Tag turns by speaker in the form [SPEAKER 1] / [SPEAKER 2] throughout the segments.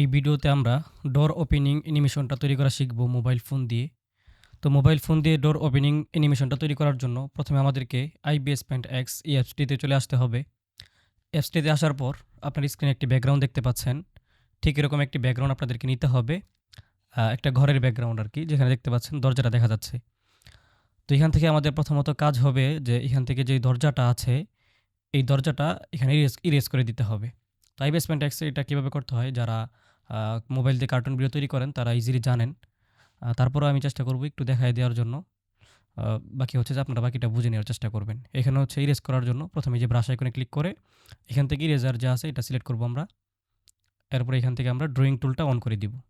[SPEAKER 1] এই ভিডিওতে আমরা ডোর ওপেনিং অ্যানিমেশনটা তৈরি করা শিখব মোবাইল ফোন দিয়ে। তো মোবাইল ফোন দিয়ে ডোর ওপেনিং অ্যানিমেশনটা তৈরি করার জন্য প্রথমে আমাদেরকে আইবিএস পেন্ট এক্স এই অ্যাপসটিতে চলে আসতে হবে। অ্যাপসটিতে আসার পর আপনার স্ক্রিনে একটি ব্যাকগ্রাউন্ড দেখতে পাচ্ছেন। ঠিক এরকম একটি ব্যাকগ্রাউন্ড আপনাদেরকে নিতে হবে। একটা ঘরের ব্যাকগ্রাউন্ড আর কি, যেখানে দেখতে পাচ্ছেন দরজাটা দেখা যাচ্ছে। তো এখান থেকে আমাদের প্রথমত কাজ হবে যে এখান থেকে যে দরজাটা আছে, এই দরজাটা এখানে ইরেজ ইরেজ করে দিতে হবে। তো আইবিএস পেন্ট এক্সে এটা কীভাবে করতে হয়? যারা মোবাইল দিয়ে কার্টুন তৈরি করেন তারা ইজিলি জানেন। আহ, তারপরেও আমি চেষ্টা করব একটু দেখায় দেওয়ার জন্য। বাকি হচ্ছে যে আপনারা বাকিটা বুঝে নেওয়ার চেষ্টা করবেন। এখানে হচ্ছে ইরেজ করার জন্য প্রথমে যে ব্রাশ আইকনে ক্লিক করে এখান থেকে ইরেজার যা আছে এটা সিলেক্ট করব আমরা। এরপরে এখান থেকে আমরা ড্রয়িং টুলটা অন করে দিব।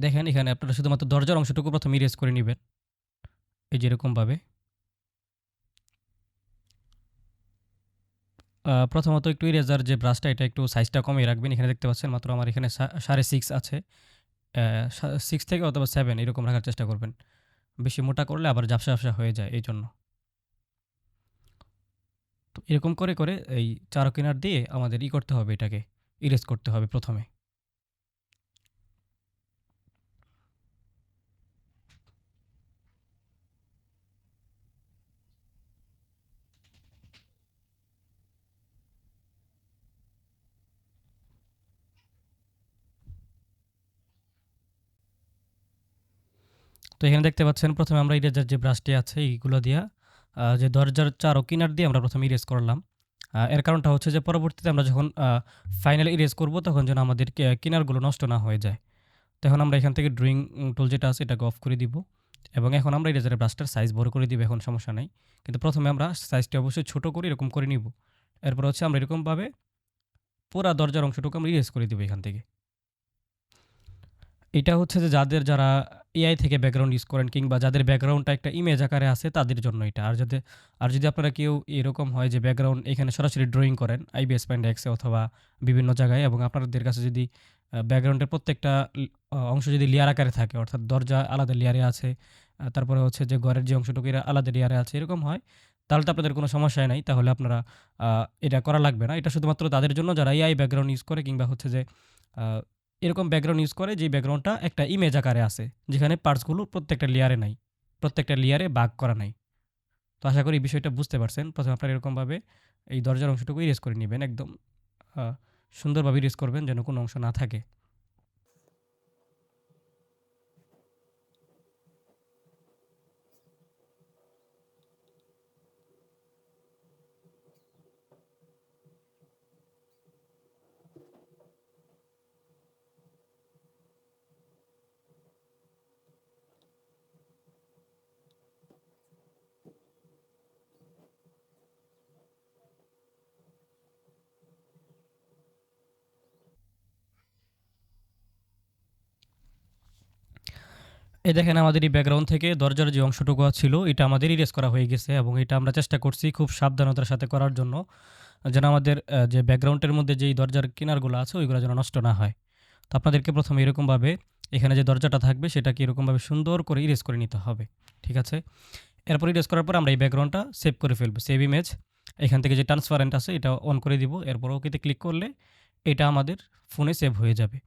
[SPEAKER 1] দেখেন এখানে আপনারা শুধুমাত্র দরজার অংশটুকু প্রথমে ইরেজ করে নেবেন। এই যেরকমভাবে প্রথমত একটু ইরেজার যে ব্রাশটা এটা একটু সাইজটা কমিয়ে রাখবেন। এখানে দেখতে পাচ্ছেন মাত্র আমার এখানে সাড়ে সিক্স আছে। সিক্স থেকে অথবা সেভেন এরকম রাখার চেষ্টা করবেন। বেশি মোটা করলে আবার ঝাপসা ঝাপসা হয়ে যায় এই জন্য। তো এরকম করে করে এই চারো কিনার দিয়ে আমাদের ই করতে হবে এটাকে ইরেজ করতে হবে প্রথমে। তো এখানে দেখতে পাচ্ছেন, প্রথমে আমরা ইরেজার যে ব্রাশটি আছে, এইগুলো দিয়া যে দরজার চারো কিনার দিয়ে আমরা প্রথমে ইরেজ করলাম। এর কারণটা হচ্ছে যে পরবর্তীতে আমরা যখন ফাইনাল ইরেজ করব, তখন যেন আমাদের কিনারগুলো নষ্ট না হয়ে যায়। তো এখন আমরা এখান থেকে ড্রয়িং টুল যেটা আছে, এটাকে অফ করে দিব। এবং এখন আমরা ইরেজারের ব্রাশটার সাইজ বড় করে দিব, এখন সমস্যা নাই। কিন্তু প্রথমে আমরা সাইজটি অবশ্যই ছোট করে এরকম করে নিব। এরপর হচ্ছে আমরা এরকমভাবে পুরা দরজার অংশটুকু আমরা ইরেজ করে দিব এখান থেকে। এটা হচ্ছে যে যাদের যারা এআই থেকে ব্যাকগ্রাউন্ড ইউজ করেন কিংবা যাদের ব্যাকগ্রাউন্ডটা একটা ইমেজ আকারে আছে তাদের জন্য এটা। আর যদি আর যদি আপনারা কেউ এরকম হয় যে ব্যাকগ্রাউন্ড এখানে সরাসরি ড্রয়িং করেন আইবিএস প্যান্ড এক্সে অথবা বিভিন্ন জায়গায়, এবং আপনাদের কাছে যদি ব্যাকগ্রাউন্ডের প্রত্যেকটা অংশ যদি লেয়ার আকারে থাকে, অর্থাৎ দরজা আলাদা লেয়ারে আছে তারপরে হচ্ছে যে ঘরের যে অংশটুকু এরা আলাদা লেয়ারে আছে, এরকম হয়, তাহলে তো আপনাদের কোনো সমস্যাই নাই। তাহলে আপনারা এটা করা লাগবে না। এটা শুধুমাত্র তাদের জন্য যারা এআই ব্যাকগ্রাউন্ড ইউজ করে কিংবা হচ্ছে যে এরকম ব্যাকগ্রাউন্ড ইউজ করে যে ব্যাকগ্রাউন্ডটা একটা ইমেজ আকারে আছে, যেখানে পার্টসগুলো প্রত্যেকটা লেয়ারে নাই, প্রত্যেকটা লেয়ারে বাগ করা নাই। তো আশা করি এই বিষয়টা বুঝতে পারছেন। প্রথমে আপনারা এরকমভাবে এই দরজার অংশটুকু ইরেজ করে নেবেন, একদম সুন্দরভাবে ইরেজ করবেন, যেন কোনো অংশ না থাকে। এই দেখেন আমাদের এই ব্যাকগ্রাউন্ড থেকে দরজার যে অংশটুকু ছিল, এটা আমাদের ইরেজ করা হয়ে গেছে এবং এটা আমরা চেষ্টা করছি খুব সাবধানতার সাথে করার জন্য যেন আমাদের যে ব্যাকগ্রাউন্ডের মধ্যে যেই দরজার কিনারগুলো আছে, ওইগুলো যেন নষ্ট না হয়। তো আপনাদেরকে প্রথমে এরকমভাবে এখানে যে দরজাটা থাকবে, সেটাকে এরকমভাবে সুন্দর করে ইরেজ করে নিতে হবে, ঠিক আছে? এরপর ইরেজ করার পর আমরা এই ব্যাকগ্রাউন্ডটা সেভ করে ফেলব সেভ ইমেজ এখান থেকে যে ট্রান্সপারেন্ট আছে, এটা অন করে দিব। এরপর ওকেতে ক্লিক করলে এটা আমাদের ফোনে সেভ হয়ে যাবে।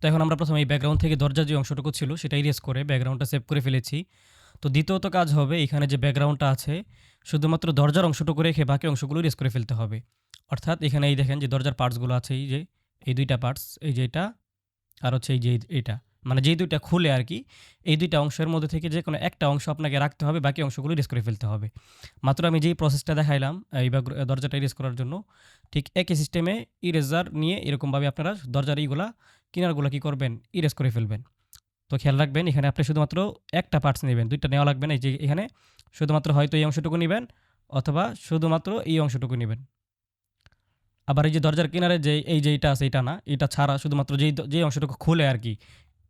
[SPEAKER 1] তো এখন আমরা প্রথমে এই ব্যাকগ্রাউন্ড থেকে দরজা যে অংশটুকু ছিল সেটা ইরেজ করে ব্যাকগ্রাউন্ডটা সেভ করে ফেলেছি। তো দ্বিতীয়ত কাজ হবে এখানে যে ব্যাকগ্রাউন্ডটা আছে, শুধুমাত্র দরজার অংশটুকু রেখে বাকি অংশগুলো ইরেজ করে ফেলতে হবে। অর্থাৎ এখানে এই দেখেন যে দরজার পার্টসগুলো আছে, এই যে, এই দুইটা পার্টস এই যে এটা, আর হচ্ছে এই যে এটা মানে যেই দুইটা খুলে আর কি, এই দুইটা অংশের মধ্যে থেকে যে কোনো একটা অংশ আপনাকে রাখতে হবে, বাকি অংশগুলো ইরেজ করে ফেলতে হবে। মাত্র আমি যেই প্রসেসটা দেখাইলাম এই দরজাটা ইরেজ করার জন্য, ঠিক একই সিস্টেমে ইরেজার নিয়ে এরকমভাবে আপনারা দরজার এইগুলা, কিনারগুলো কী করবেন ইরেজ করে ফেলবেন। তো খেয়াল রাখবেন, এখানে আপনি শুধুমাত্র একটা পার্টস নেবেন, দুইটা নেওয়া লাগবে না, এই যে এখানে শুধুমাত্র হয়তো এই অংশটুকু নেবেন, অথবা শুধুমাত্র এই অংশটুকু নেবেন। আবার এই যে দরজার কিনারে যে, এই যে এটা আছে, এটা না, এটা ছাড়া শুধুমাত্র যেই যে অংশটুকু খুলে আর কি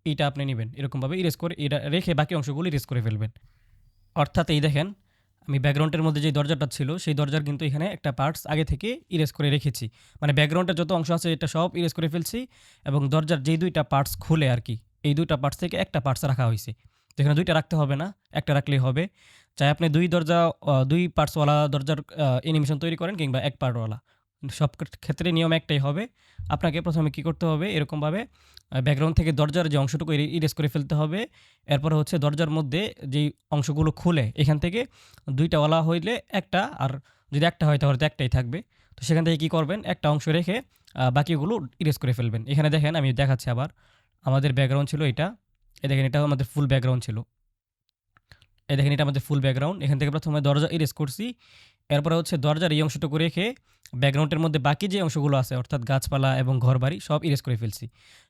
[SPEAKER 1] এইটা আপনি নেবেন। এরকমভাবে ইরেজ করে এটা রেখে বাকি অংশগুলো ইরেজ করে ফেলবেন। অর্থাৎ এই দেখেন, আমি ব্যাকগ্রাউন্ডের মধ্যে যে দরজাটা ছিল, সেই দরজার কিন্তু এখানে একটা পার্টস আগে থেকে ইরেজ করে রেখেছি। মানে ব্যাকগ্রাউন্ডের যত অংশ আছে, এটা সব ইরেজ করে ফেলছি এবং দরজার যেই দুইটা পার্টস খুলে আর কি, এই দুইটা পার্টস থেকে একটা পার্টস রাখা হয়েছে। তো এখানে দুইটা রাখতে হবে না, একটা রাখলেই হবে। চাই আপনি দুই দরজা দুই পার্টসওয়ালা দরজার অ্যানিমেশন তৈরি করেন কিংবা এক পার্টওয়ালা সব ক্ষেত- ক্ষেত্রে নিয়ম একটাই হবে। আপনাকে প্রথমে কি করতে হবে? এরকমভাবে ব্যাকগ্রাউন্ড থেকে দরজার যে অংশটুকু ইরেজ করে ফেলতে হবে। এরপর হচ্ছে দরজার মধ্যে যেই অংশগুলো খুলে, এখান থেকে দুইটা ওলা হইলে একটা, আর যদি একটা হয় তাহলে তো একটাই থাকবে। তো সেখান থেকে কী করবেন? একটা অংশ রেখে বাকিগুলো ইরেজ করে ফেলবেন। এখানে দেখেন, আমি দেখাচ্ছি আবার। আমাদের ব্যাকগ্রাউন্ড ছিল এটা। এ দেখেন এটা আমাদের ফুল ব্যাকগ্রাউন্ড ছিল। এ দেখেন, এটা আমাদের ফুল ব্যাকগ্রাউন্ড এখান থেকে প্রথমে দরজা ইরেজ করছি। এরপরে হচ্ছে দরজার এই অংশটুকু রেখে ব্যাকগ্রাউন্ডের মধ্যে বাকি যে অংশগুলো আছে, অর্থাৎ গাছপালা এবং ঘরবাড়ি, সব ইরেজ করে ফেলছি।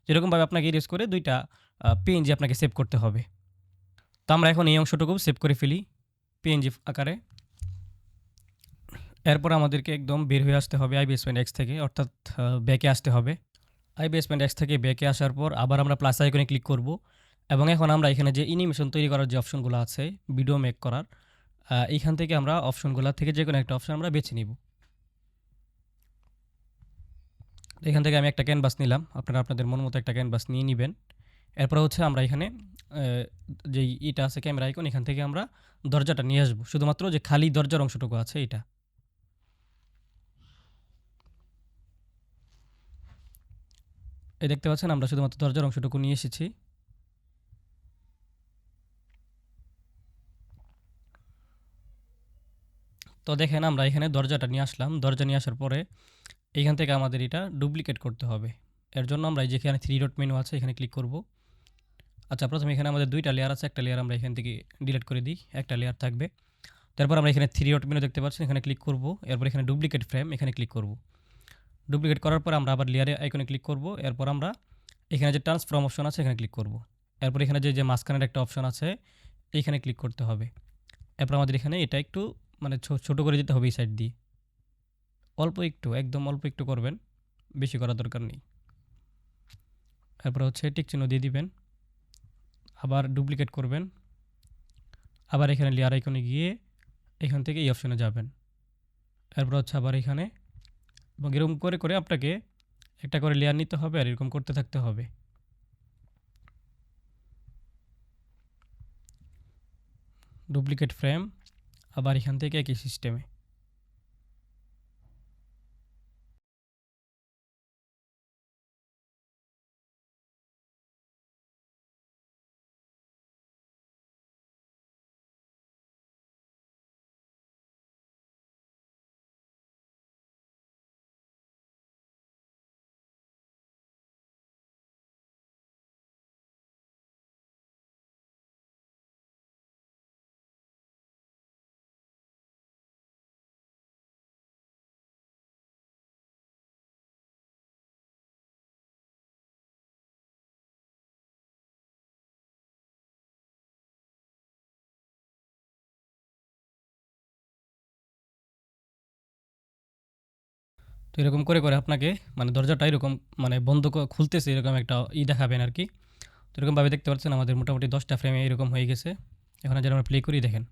[SPEAKER 1] যেরকমভাবে আপনাকে ইরেজ করে দুইটা পিএনজি আপনাকে সেভ করতে হবে। তো আমরা এখন এই অংশটুকু সেভ করে ফেলি পিএনজি আকারে। এরপর আমাদেরকে একদম বের হয়ে আসতে হবে আইবিএস পয়েন্ট এক্স থেকে, অর্থাৎ ব্যাকে আসতে হবে। আইবিএস পয়েন্ট এক্স থেকে ব্যাকে আসার পর আবার আমরা প্লাস আইকনে ক্লিক করব। এবং এখন আমরা এখানে যে ইনিমেশন তৈরি করার যে অপশনগুলো আছে ভিডিও মেক করার এইখান থেকে আমরা অপশনগুলো থেকে যে কোনো একটা অপশন আমরা বেছে নিব। এখান থেকে আমি একটা ক্যানভাস নিলাম। আপনারা আপনাদের মন মতো একটা ক্যানভাস নিয়ে নেবেন। এরপর হচ্ছে আমরা এখানে যেই ইটা আছে ক্যামেরা আইকন এখান থেকে আমরা দরজাটা নিয়ে আসব। শুধুমাত্র যে খালি দরজার অংশটুকু আছে এটা এই দেখতে পাচ্ছেন, আমরা শুধুমাত্র দরজার অংশটুকু নিয়ে এসেছি। তো দেখেন আমরা এখানে দরজাটা নিয়ে আসলাম। দরজা নিয়ে আসার পরে এইখান থেকে আমাদের এটা ডুপ্লিকেট করতে হবে। এর জন্য আমরা এই যেখানে থ্রি ডট মেনু আছে, এখানে ক্লিক করব। আচ্ছা প্রথমে এখানে আমাদের দুইটা লেয়ার আছে। একটা লেয়ার আমরা এখান থেকে ডিলিট করে দিই। একটা লেয়ার থাকবে। তারপর আমরা এখানে থ্রি ডট মেনু দেখতে পাচ্ছি এখানে ক্লিক করব। এরপর এখানে ডুপ্লিকেট ফ্রেম এখানে ক্লিক করব। ডুপ্লিকেট করার পর আমরা আবার লেয়ারে আইকনে ক্লিক করব। এরপর আমরা এখানে যে ট্রান্সফর্ম অপশন আছে, এখানে ক্লিক করব। এরপর এখানে যে যে মাঝখানের একটা অপশন আছে এইখানে ক্লিক করতে হবে। এরপর আমাদের এখানে এটা একটু মানে ছোট করে যেতে হবে এই সাইড দিয়ে। অল্প একটু, একদম অল্প একটু করবেন, বেশি করার দরকার নেই। তারপর হচ্ছে টিক চিহ্ন দিয়ে দিবেন, আবার ডুপ্লিকেট করবেন, আবার এখানে লেয়ার আইকনে গিয়ে এখান থেকে এই অপশনে যাবেন। এরপর হচ্ছে আবার এখানে, এবং এরকম করে করে আপনাকে একটা করে লেয়ার নিতে হবে আর এরকম করতে থাকতে হবে। ডুপ্লিকেট ফ্রেম আবার এখান থেকে একই সিস্টেমে তো এরকম করে করে আপনাকে মানে দরজাটা এরকম মানে বন্ধ খুলতেছে এরকম একটা ই দেখাবেন আর কি। তো এরকমভাবে দেখতে পাচ্ছেন আমাদের মোটামুটি দশটা ফ্রেমে এরকম হয়ে গেছে। এখন যেন আমরা প্লে করি দেখেন।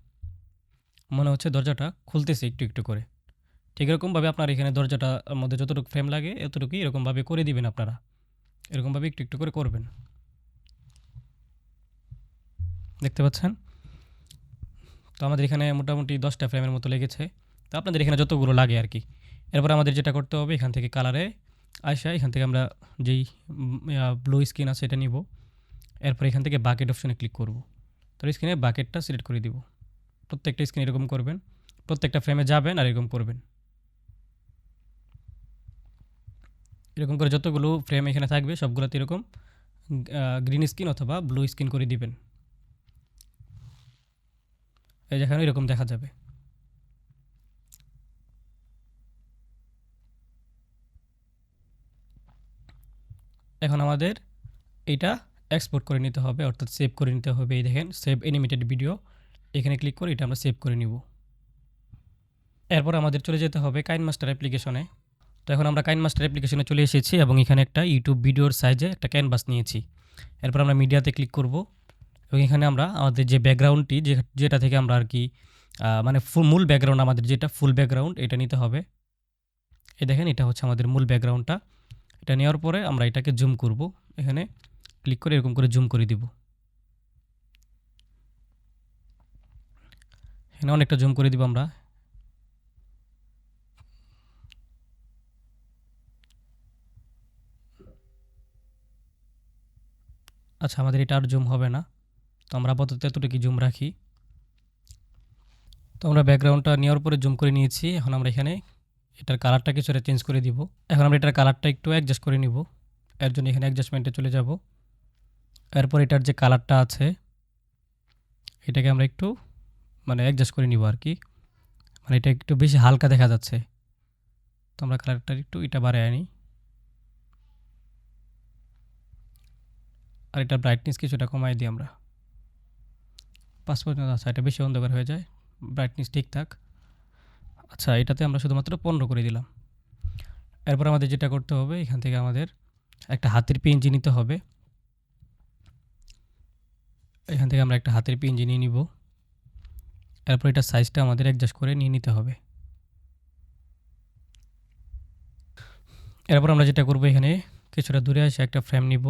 [SPEAKER 1] মনে হচ্ছে দরজাটা খুলতেছে একটু একটু করে। ঠিক এরকমভাবে আপনার এখানে দরজাটা মধ্যে যতটুকু ফ্রেম লাগে এতটুকুই এরকমভাবে করে দিবেন আপনারা। এরকমভাবে একটু একটু করে করবেন। দেখতে পাচ্ছেন? তো আমাদের এখানে মোটামুটি দশটা ফ্রেমের মতো লেগেছে। তো আপনাদের এখানে যতগুলো লাগে আর কি। এরপর আমাদের যেটা করতে হবে, এখান থেকে কালারে আসা এখান থেকে আমরা যেই ব্লু স্ক্রিন আছে এটা নিব। এরপর এখান থেকে বাকেট অপশনে ক্লিক করব। তো স্ক্রিনে বাকেটটা সিলেক্ট করে দিব। প্রত্যেকটা স্ক্রিন এরকম করবেন, প্রত্যেকটা ফ্রেমে যাবেন আর এরকম করবেন। এরকম করে যতগুলো ফ্রেম এখানে থাকবে, সবগুলোতে এরকম গ্রিন স্ক্রিন অথবা ব্লু স্ক্রিন করে দিবেন। এই যেখানে এরকম দেখা যাবে। এখন আমাদের এটা এক্সপোর্ট করে নিতে হবে, অর্থাৎ সেভ করে নিতে হবে। এই দেখেন সেভ অ্যানিমেটেড ভিডিও এখানে ক্লিক করে এটা আমরা সেভ করে নিব। এরপর আমাদের চলে যেতে হবে কাইন মাস্টার অ্যাপ্লিকেশনে তো এখন আমরা কাইন মাস্টার অ্যাপ্লিকেশনে চলে এসেছি এবং এখানে একটা ইউটিউব ভিডিওর সাইজে একটা ক্যানভাস নিয়েছি। এরপর আমরা মিডিয়াতে ক্লিক করব এবং এখানে আমরা আমাদের যে ব্যাকগ্রাউন্ডটি যেটা থেকে আমরা আর কি মানে মূল ব্যাকগ্রাউন্ড আমাদের যেটা ফুল ব্যাকগ্রাউন্ড এটা নিতে হবে। এই দেখেন, এটা হচ্ছে আমাদের মূল ব্যাকগ্রাউন্ডটা এটা নেওয়ার পরে আমরা এটাকে জুম করব। এখানে ক্লিক করে এরকম করে জুম করে দিব। এখানে অনেকটা জুম করে দিব আমরা। আচ্ছা আমাদের এটা আর জুম হবে না। তো আমরা আপাতত এতটুকু জুম রাখি। তো আমরা ব্যাকগ্রাউন্ডটা নেওয়ার পরে জুম করে নিয়েছি। এখন আমরা এখানে এটার কালারটা কিছুটা চেঞ্জ করে দিব। এখন আমরা এটার কালারটা একটু অ্যাডজাস্ট করে নিব। এর জন্য এখানে অ্যাডজাস্টমেন্টে চলে যাব। এরপর এটার যে কালারটা আছে, এটাকে আমরা একটু মানে অ্যাডজাস্ট করে নিব আর কি। মানে এটা একটু বেশি হালকা দেখা যাচ্ছে। তো আমরা কালারটা একটু এটা বাড়ায় আনি। আর এটা ব্রাইটনেস কিছুটা কমাই দিই আমরা। পাঁচ পর্যন্ত আচ্ছা এটা বেশি অন্ধকার হয়ে যায়। ব্রাইটনেস ঠিকঠাক। আচ্ছা এটাতে আমরা শুধুমাত্র পনেরো করে দিলাম। এরপর আমাদের যেটা করতে হবে, এখান থেকে আমাদের একটা হাতের পিএনজি নিতে হবে। এখান থেকে আমরা একটা হাতের পিএনজি নিয়ে নিব। এরপর এটা সাইজটা আমাদের অ্যাডজাস্ট করে নিয়ে নিতে হবে। এরপর আমরা যেটা করব, এখানে কিছুটা দূরে আসে একটা ফ্রেম নিব।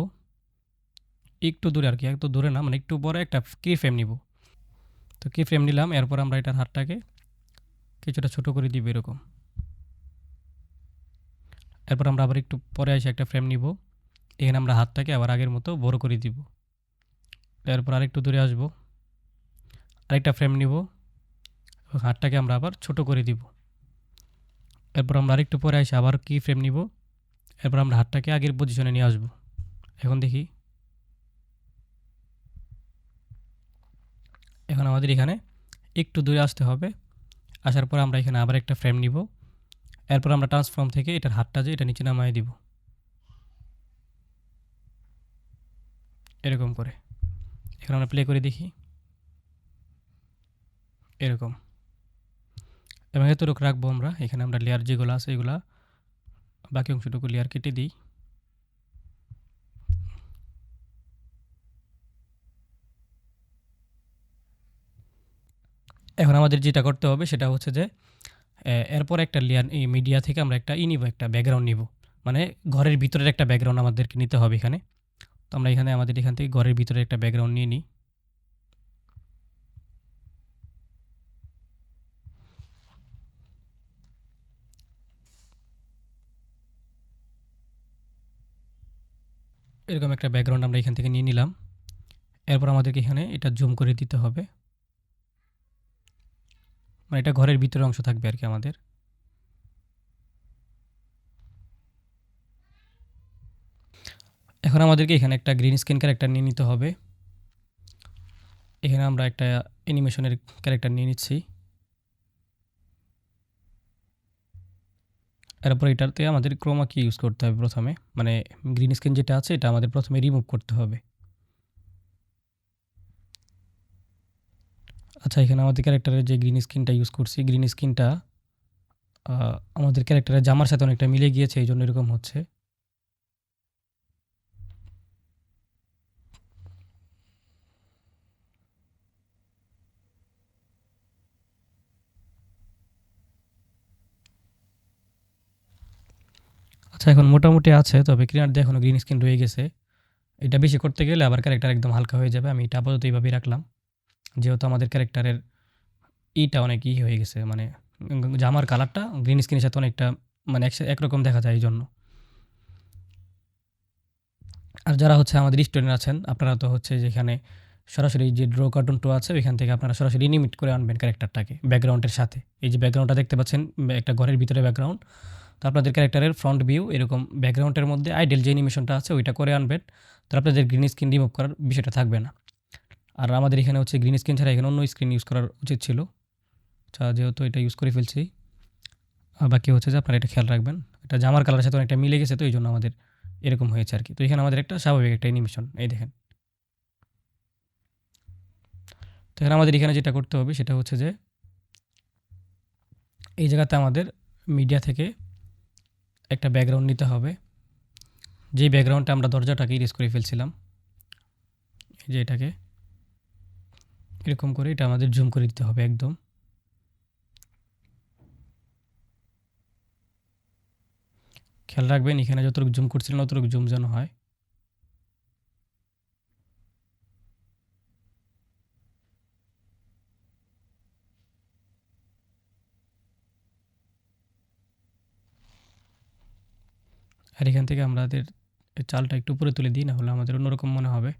[SPEAKER 1] একটু দূরে আর কি একটু দূরে না মানে একটু বড় একটা কি ফ্রেম নিব। তো কি ফ্রেম নিলাম, এরপর আমরা এটার হাতটাকে কিছুটা ছোট করে দিব এরকম। এরপর আমরা আবার একটু পরে এসে একটা ফ্রেম নিব। এখানে আমরা হাতটাকে আবার আগের মতো বড় করে দিব। এরপর আরেকটু দূরে আসব। আরেকটা ফ্রেম নিব। এবং হাতটাকে আমরা আবার ছোট করে দিব। এরপর আমরা আরেকটু পরে এসে আবার কি ফ্রেম নিব? এরপর আমরা হাতটাকে আগের পজিশনে নিয়ে আসব। এখন দেখি। এখন আমাদের এখানে একটু দূরে আসতে হবে। আসার পর আমরা এখানে আবার একটা ফ্রেম নিব। এরপর আমরা ট্রান্সফর্ম থেকে এটার হাতটা যে এটা নিচে নামাই দিব। এরকম করে। এখন আমরা প্লে করে দেখি। এরকম। এবং এতটুকু রাখব আমরা। এখানে আমরা লেয়ার যেগুলো আছে এগুলা বাকি অংশটুকু লেয়ার কেটে দিই। আমাদের যেটা করতে হবে সেটা হচ্ছে যে এরপর একটা লেয়ার মিডিয়া থেকে আমরা একটা ই নিব, একটা ব্যাকগ্রাউন্ড নিব। মানে ঘরের ভিতরের একটা ব্যাকগ্রাউন্ড আমাদেরকে নিতে হবে এখানে। তো আমরা এখানে আমাদের এখান থেকে ঘরের ভিতরে একটা ব্যাকগ্রাউন্ড নিয়ে নিই। এরকম একটা ব্যাকগ্রাউন্ড আমরা এখান থেকে নিয়ে নিলাম। এরপর আমাদেরকে এখানে এটা জুম করে দিতে হবে। মানে এটা ঘরের ভিতরে অংশ থাকবে আর কি আমাদের। এখন আমাদেরকে এখানে একটা গ্রিন স্ক্রিন ক্যারেক্টার নিয়ে নিতে হবে। এখানে আমরা একটা অ্যানিমেশনের ক্যারেক্টার নিয়ে নিচ্ছি। এরপর এটাতে আমাদের ক্রোমা কি ইউজ করতে হবে প্রথমে। মানে গ্রিন স্ক্রিন যেটা আছে, এটা আমাদের প্রথমে রিমুভ করতে হবে। আচ্ছা এখানে আমাদের ক্যারেক্টারের যে গ্রিন স্ক্রিনটা ইউজ করছি গ্রিন স্ক্রিনটা আমাদের ক্যারেক্টারের জামার সাথে অনেকটা মিলে গিয়েছে এই জন্য এরকম হচ্ছে। আচ্ছা এখন মোটামুটি আছে, তবে ক্রিনার দিয়ে এখনও গ্রিন স্ক্রিন রয়ে গেছে। এটা বেশি করতে গেলে আবার ক্যারেক্টার একদম হালকা হয়ে যাবে, আমি এটা আপাতত এইভাবেই রাখলাম। যেহেতু আমাদের ক্যারেক্টারের ইটা অনেক ই হয়ে গেছে মানে জামার কালারটা গ্রিন স্ক্রিনের সাথে অনেকটা মানে একরকম দেখা যায় এই জন্য আর যারা হচ্ছে আমাদের স্টুডেন্ট আছেন, আপনারা তো হচ্ছে যেখানে সরাসরি যে ড্র কার্টুন টু আছে, ওইখান থেকে আপনারা সরাসরি ইনিমিট করে আনবেন ক্যারেক্টারটাকে ব্যাকগ্রাউন্ডের সাথে। এই যে ব্যাকগ্রাউন্ডটা দেখতে পাচ্ছেন একটা ঘরের ভিতরে ব্যাকগ্রাউন্ড তো আপনাদের ক্যারেক্টারের ফ্রন্ট ভিউ এরকম ব্যাকগ্রাউন্ডের মধ্যে আইডেল যে অ্যানিমেশনটা আছে, ওইটা করে আনবেন, তো আপনাদের গ্রিন স্ক্রিন রিমুভ করার বিষয়টা থাকবে না। আর আমাদের এখানে হচ্ছে গ্রিন স্ক্রিন ছাড়া এখানে অন্য স্ক্রিন ইউজ করার উচিত ছিল। আচ্ছা যেহেতু এটা ইউজ করে ফেলছি বাকি হচ্ছে যে, আপনারা এটা খেয়াল রাখবেন। এটা জামার কালারের সাথে অনেকটা মিলে গেছে তো, এই জন্য আমাদের এরকম হয়েছে আর কি তো এখানে আমাদের একটা স্বাভাবিক একটা অ্যানিমেশন এই দেখেন। তো এখানে আমাদের এখানে যেটা করতে হবে, সেটা হচ্ছে যে, এই জায়গাতে আমাদের মিডিয়া থেকে একটা ব্যাকগ্রাউন্ড নিতে হবে। যেই ব্যাকগ্রাউন্ডটা আমরা দরজাটাকে ইরেজ করে ফেলছিলাম, এই যে এটাকে এরকম করে এটা আমাদের জুম করে দিতে হবে একদম। খেয়াল রাখবেন, এখানে যতটুকু জুম করছিলেন অতটুকু জুম যেন হয়। আর এখান থেকে আমাদের চালটা একটু উপরে তুলে দিই না হলে আমাদের অন্যরকম মনে হবে।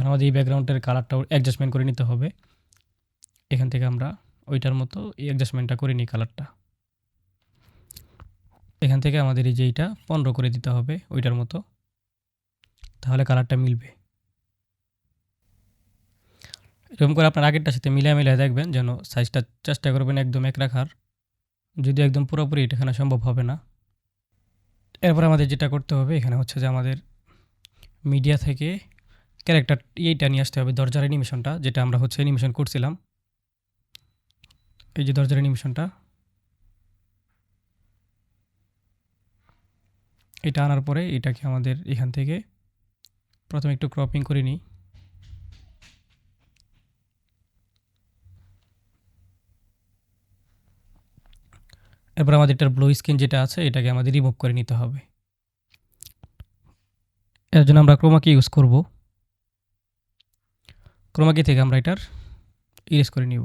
[SPEAKER 1] এখন আমাদের এই ব্যাকগ্রাউন্ডের কালারটাও অ্যাডজাস্টমেন্ট করে নিতে হবে। এখান থেকে আমরা ওইটার মতো এই অ্যাডজাস্টমেন্টটা করে নিই কালারটা এখান থেকে আমাদের এই যে এইটা পনেরো করে দিতে হবে ওইটার মতো। তাহলে কালারটা মিলবে। এরকম করে আপনার আগেরটার সাথে মিলিয়ে মিলিয়ে দেখবেন যেন সাইজটা চেষ্টা করবেন একদম এক রাখার। যদি একদম পুরোপুরি এটা এখানে সম্ভব হবে না। এরপর আমাদের যেটা করতে হবে এখানে হচ্ছে যে আমাদের মিডিয়া থেকে ক্যারেক্টার এইটা নিয়ে আসতে হবে, দরজার অ্যানিমেশনটা যেটা আমরা হচ্ছে অ্যানিমেশন করছিলাম। এই যে দরজার অ্যানিমেশনটা এটা আনার পরে এটাকে আমাদের এখান থেকে প্রথমে একটু ক্রপিং করে নিই। এরপর আমাদের এটার ব্লু স্ক্রিন যেটা আছে, এটাকে আমাদের রিমুভ করে নিতে হবে। এর জন্য আমরা ক্রোমাকে ইউজ করব। ক্রোমাকি থেকে আমরা এটার ইরেজ করে নিব।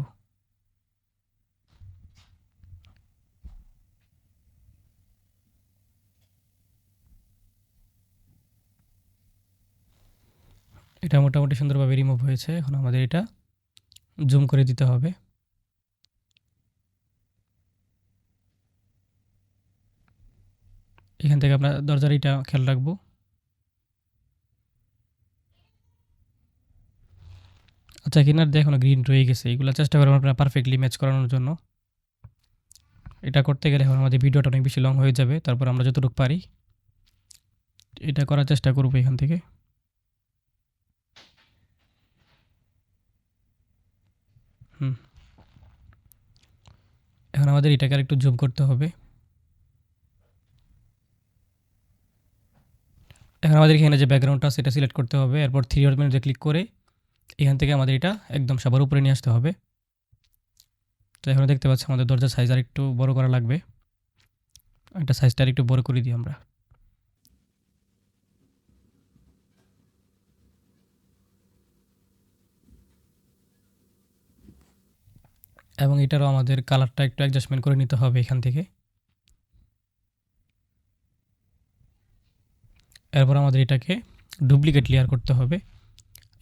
[SPEAKER 1] এটা মোটামুটি সুন্দরভাবে রিমুভ হয়েছে, এখন আমাদের এটা জুম করে দিতে হবে। এখান থেকে আমরা দরজার এটা খেয়াল রাখব। আচ্ছা কিনার দিয়ে গ্রিন রয়ে গেছে। এগুলো চেষ্টা করবেন আপনারা পারফেক্টলি ম্যাচ করানোর জন্য। এটা করতে গেলে এখন আমাদের ভিডিওটা অনেক বেশি লং হয়ে যাবে। তারপর আমরা যতটুকু পারি, এটা করার চেষ্টা করব এখান থেকে। হুম। এখন আমাদের এটাকে আর একটু জুম করতে হবে। এখন আমাদের এখানে যে ব্যাকগ্রাউন্ডটা সেটা সিলেক্ট করতে হবে। এরপর থ্রি ডট মেনুতে ক্লিক করে এখান থেকে আমাদের এটা একদম সবার উপরে নিয়ে আসতে হবে। তো এখন দেখতে পাচ্ছি আমাদের দরজার সাইজ আর একটু বড় করা লাগবে। একটা সাইজটা আর একটু বড় করে দিই আমরা। এবং এটারও আমাদের কালারটা একটু অ্যাডজাস্টমেন্ট করে নিতে হবে এখান থেকে। এরপর আমাদের এটাকে ডুপ্লিকেট লেয়ার করতে হবে।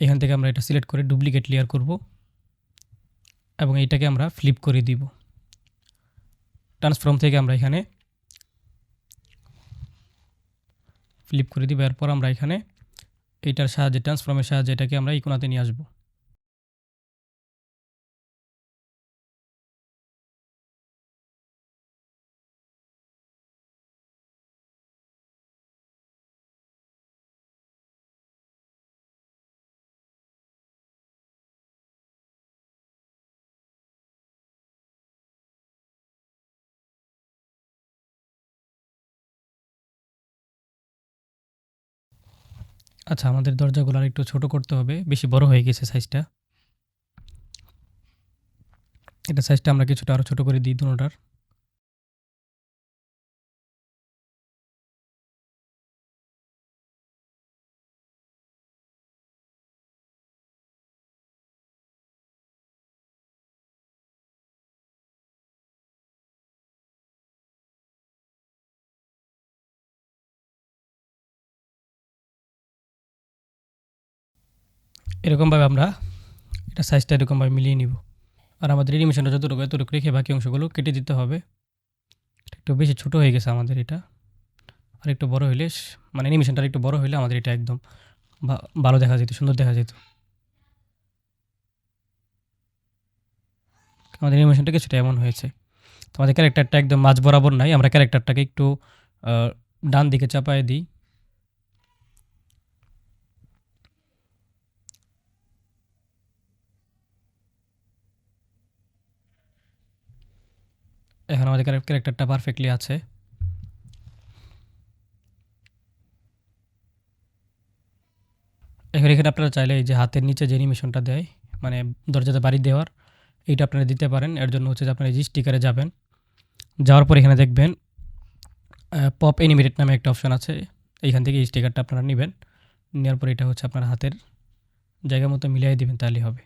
[SPEAKER 1] এখান থেকে আমরা এটা সিলেক্ট করে ডুপ্লিকেট লেয়ার করব এবং এইটাকে আমরা ফ্লিপ করে দিব। ট্রান্সফর্ম থেকে আমরা এখানে ফ্লিপ করে দিব। এরপর আমরা এখানে এটার সাহায্যে ট্রান্সফর্মের সাহায্যে এটাকে আমরা ইকোনাতে নিয়ে আসব। আচ্ছা আমাদের দরজাগুলো আর একটু ছোটো করতে হবে। বেশি বড় হয়ে গেছে সাইজটা এটা সাইজটা আমরা কিছুটা আরও ছোটো করে দিই দুটার এরকমভাবে আমরা এটা সাইজটা এরকমভাবে মিলিয়ে নিব। আর আমাদের অ্যানিমেশনটা যতটুকু, এতটুকু রেখে বাকি অংশগুলো কেটে দিতে হবে। একটু বেশি ছোট হয়ে গেছে আমাদের এটা। আর একটু বড় হইলে মানে অ্যানিমেশনটা একটু বড় হইলে আমাদের এটা একদম ভালো দেখা যেত, সুন্দর দেখা যেত। আমাদের অ্যানিমেশনটা কিছুটা এমন হয়েছে। তো আমাদের ক্যারেক্টারটা একদম মাঝ বরাবর নাই, আমরা ক্যারেক্টারটাকে একটু ডান দিকে চাপায় দিই। এখন আমাদের ক্যারেক্টারটা পারফেক্টলি আছে। এখন এখানে আপনারা চাইলে এই যে হাতের নিচে যে অ্যানিমেশনটা দেয় মানে দরজাতে বাড়ি দেওয়ার, এইটা আপনারা দিতে পারেন। এর জন্য হচ্ছে যে আপনারা এই স্টিকারে যাবেন। যাওয়ার পর এখানে দেখবেন পপ অ্যানিমেটেড নামে একটা অপশন আছে। এইখান থেকে এই স্টিকারটা আপনারা নেবেন। নেওয়ার পর এটা হচ্ছে আপনার হাতের জায়গা মতো মিলিয়ে দেবেন, তাহলেই হবে।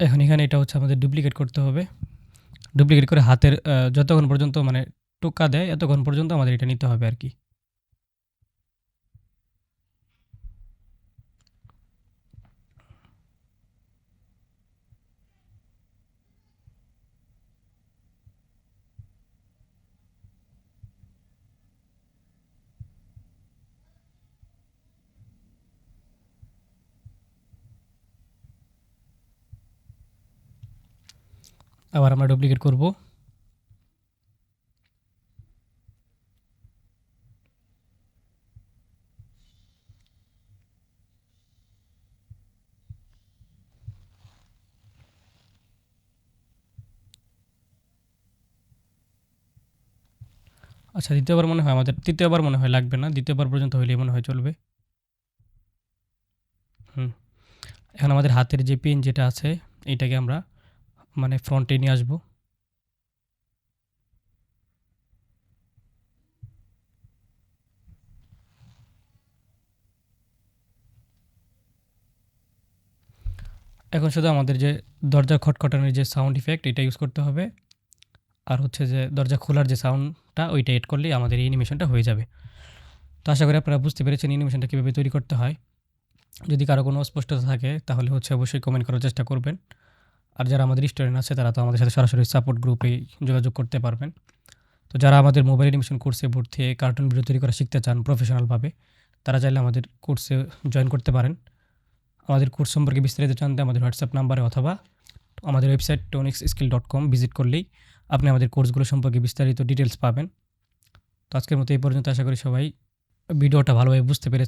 [SPEAKER 1] এখন এখানে এটা হচ্ছে আমাদের ডুপ্লিকেট করতে হবে ডুপ্লিকেট করে হাতের যতক্ষণ পর্যন্ত মানে টোকা দেয়, এতক্ষণ পর্যন্ত আমাদের এটা নিতে হবে আরকি। আবার আমরা ডুপ্লিকেট করব। আচ্ছা দ্বিতীয়বার মনে হয় আমাদের তৃতীয়বার মনে হয় লাগবে না। দ্বিতীয়বার পর্যন্ত হইলেই মনে হয় চলবে। হুম। এখন আমাদের হাতের যে পিন যেটা আছে, এটাকে আমরা মানে ফ্রন্টে নিয়ে আসব। এখন শুধু আমাদের যে দরজা খটখটানোর যে সাউন্ড ইফেক্ট এটা ইউজ করতে হবে। আর হচ্ছে যে দরজা খোলার যে সাউন্ডটা ওইটা এড করলেই আমাদের এই অ্যানিমেশনটা হয়ে যাবে। তো আশা করি আপনারা বুঝতে পেরেছেন অ্যানিমেশনটা কীভাবে তৈরি করতে হয়। যদি কারও কোনো অস্পষ্টতা থাকে, তাহলে হচ্ছে অবশ্যই কমেন্ট করার চেষ্টা করবেন। আর যারা আমাদের স্টুডেন্ট আছে, তারা তো আমাদের সাথে সরাসরি সাপোর্ট গ্রুপে যোগাযোগ করতে পারবেন। তো যারা আমাদের মোবাইল অ্যানিমেশন কোর্সে ভর্তি কার্টুন ভিডিও তৈরি করা শিখতে চান প্রফেশনালভাবে তারা চাইলে আমাদের কোর্সে জয়েন করতে পারেন। আমাদের কোর্স সম্পর্কে বিস্তারিত জানতে আমাদের হোয়াটসঅ্যাপ নাম্বারে অথবা আমাদের website Tonix skill dot com visit করলেই আপনি আমাদের কোর্সগুলো সম্পর্কে বিস্তারিত ডিটেলস পাবেন। তো আজকের মতো এই পর্যন্ত, আশা করি সবাই ভিডিওটা ভালোভাবে বুঝতে পেরেছেন।